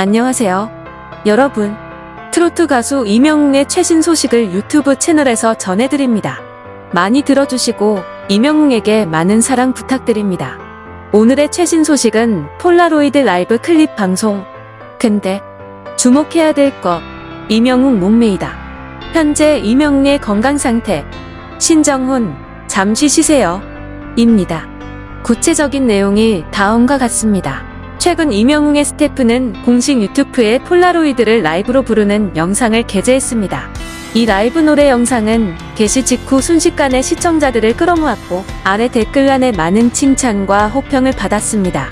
안녕하세요. 여러분. 트로트 가수 이명웅의 최신 소식을 유튜브 채널에서 전해드립니다. 많이 들어주시고 이명웅에게 많은 사랑 부탁드립니다. 오늘의 최신 소식은 폴라로이드 라이브 클립 방송. 근데 주목해야 될 것. 이명웅 몸매이다. 현재 이명웅의 건강 상태. 신정훈, 잠시 쉬세요. 입니다. 구체적인 내용이 다음과 같습니다. 최근 이명웅의 스태프는 공식 유튜브에 폴라로이드를 라이브로 부르는 영상을 게재했습니다. 이 라이브 노래 영상은 게시 직후 순식간에 시청자들을 끌어모았고 아래 댓글란에 많은 칭찬과 호평을 받았습니다.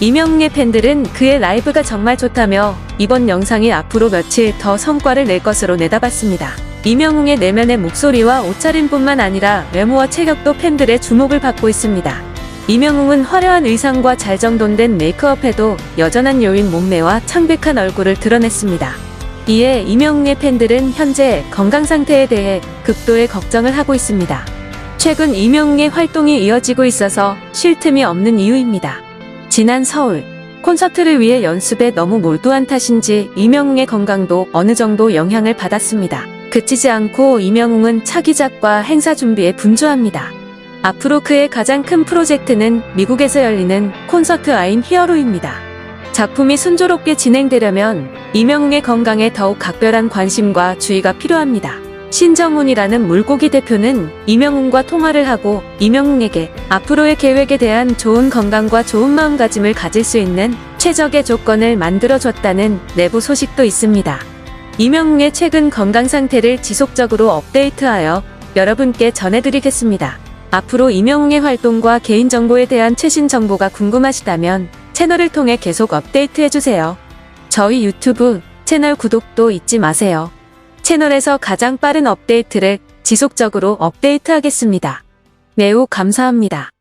이명웅의 팬들은 그의 라이브가 정말 좋다며 이번 영상이 앞으로 며칠 더 성과를 낼 것으로 내다봤습니다. 이명웅의 내면의 목소리와 옷차림뿐만 아니라 외모와 체격도 팬들의 주목을 받고 있습니다. 이명웅은 화려한 의상과 잘 정돈된 메이크업에도 여전한 요인 몸매와 창백한 얼굴을 드러냈습니다. 이에 이명웅의 팬들은 현재 건강 상태에 대해 극도의 걱정을 하고 있습니다. 최근 이명웅의 활동이 이어지고 있어서 쉴 틈이 없는 이유입니다. 지난 서울 콘서트를 위해 연습에 너무 몰두한 탓인지 이명웅의 건강도 어느 정도 영향을 받았습니다. 그치지 않고 이명웅은 차기작과 행사 준비에 분주합니다. 앞으로 그의 가장 큰 프로젝트는 미국에서 열리는 콘서트 아인 히어로입니다. 작품이 순조롭게 진행되려면 이명웅의 건강에 더욱 각별한 관심과 주의가 필요합니다. 신정훈이라는 물고기 대표는 이명웅과 통화를 하고 이명웅에게 앞으로의 계획에 대한 좋은 건강과 좋은 마음가짐을 가질 수 있는 최적의 조건을 만들어줬다는 내부 소식도 있습니다. 이명웅의 최근 건강 상태를 지속적으로 업데이트하여 여러분께 전해드리겠습니다. 앞으로 이명웅의 활동과 개인정보에 대한 최신 정보가 궁금하시다면 채널을 통해 계속 업데이트해주세요. 저희 유튜브 채널 구독도 잊지 마세요. 채널에서 가장 빠른 업데이트를 지속적으로 업데이트하겠습니다. 매우 감사합니다.